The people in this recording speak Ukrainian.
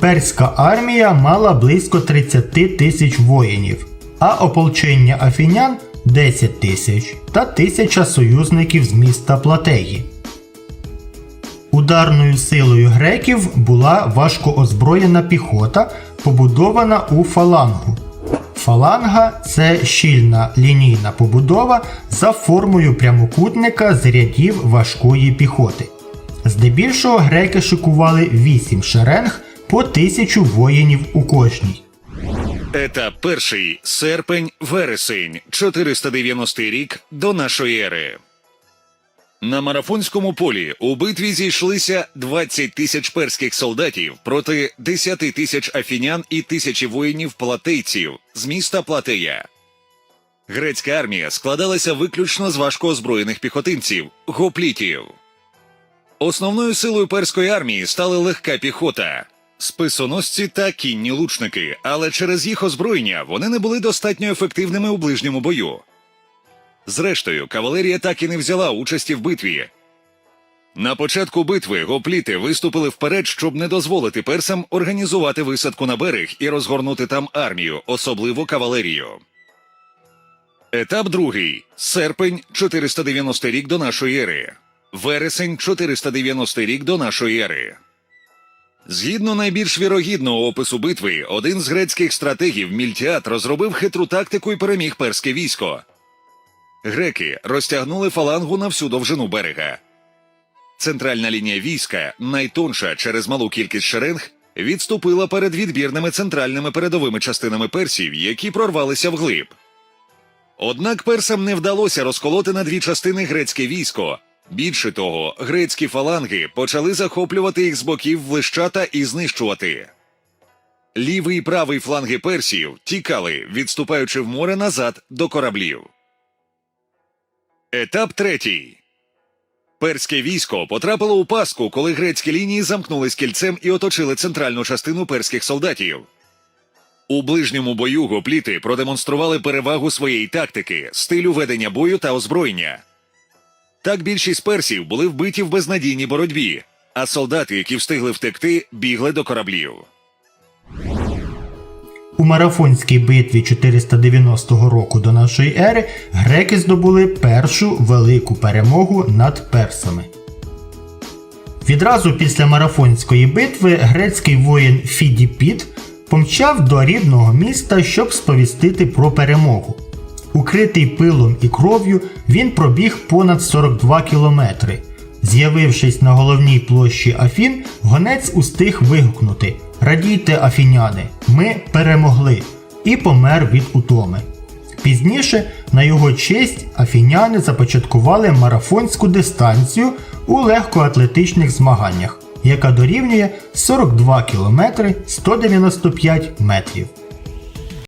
Перська армія мала близько 30 тисяч воїнів, а ополчення афінян 10 тисяч та тисяча союзників з міста Платеї. Ударною силою греків була важкоозброєна піхота, побудована у фалангу. Фаланга це щільна лінійна побудова за формою прямокутника з рядів важкої піхоти. Здебільшого греки шикували 8 шеренг по тисячу воїнів у кожній. Етап перший серпень, вересень, 490 рік до нашої ери. На марафонському полі у битві зійшлися 20 тисяч перських солдатів проти 10 тисяч афінян і тисячі воїнів платейців з міста Платея. Грецька армія складалася виключно з важкоозброєних піхотинців гоплітів. Основною силою перської армії стали легка піхота, списоносці та кінні лучники, але через їх озброєння вони не були достатньо ефективними у ближньому бою. Зрештою, кавалерія так і не взяла участі в битві. На початку битви гопліти виступили вперед, щоб не дозволити персам організувати висадку на берег і розгорнути там армію, особливо кавалерію. Етап другий серпень 490 рік до нашої ери. Вересень 490 рік до нашої ери. Згідно найбільш вірогідного опису битви, один з грецьких стратегів Мільтіат розробив хитру тактику і переміг перське військо. Греки розтягнули фалангу на всю довжину берега. Центральна лінія війська, найтонша через малу кількість шеренг, відступила перед відбірними центральними передовими частинами персів, які прорвалися вглиб. Однак персам не вдалося розколоти на дві частини грецьке військо. Більше того, грецькі фаланги почали захоплювати їх з боків в і знищувати. Лівий і правий фланги персів тікали, відступаючи в море назад до кораблів. Етап третій. Перське військо потрапило у пастку, коли грецькі лінії замкнулись кільцем і оточили центральну частину перських солдатів. У ближньому бою гопліти продемонстрували перевагу своєї тактики, стилю ведення бою та озброєння. Так більшість персів були вбиті в безнадійній боротьбі, а солдати, які встигли втекти, бігли до кораблів. У марафонській битві 490 року до нашої ери греки здобули першу велику перемогу над персами. Відразу після марафонської битви грецький воїн Фідіпіт помчав до рідного міста, щоб сповістити про перемогу. Укритий пилом і кров'ю, він пробіг понад 42 кілометри. З'явившись на головній площі Афін, гонець устиг вигукнути Радійте, афіняни, ми перемогли! і помер від утоми. Пізніше на його честь афіняни започаткували марафонську дистанцію у легкоатлетичних змаганнях, яка дорівнює 42 км 195 метрів.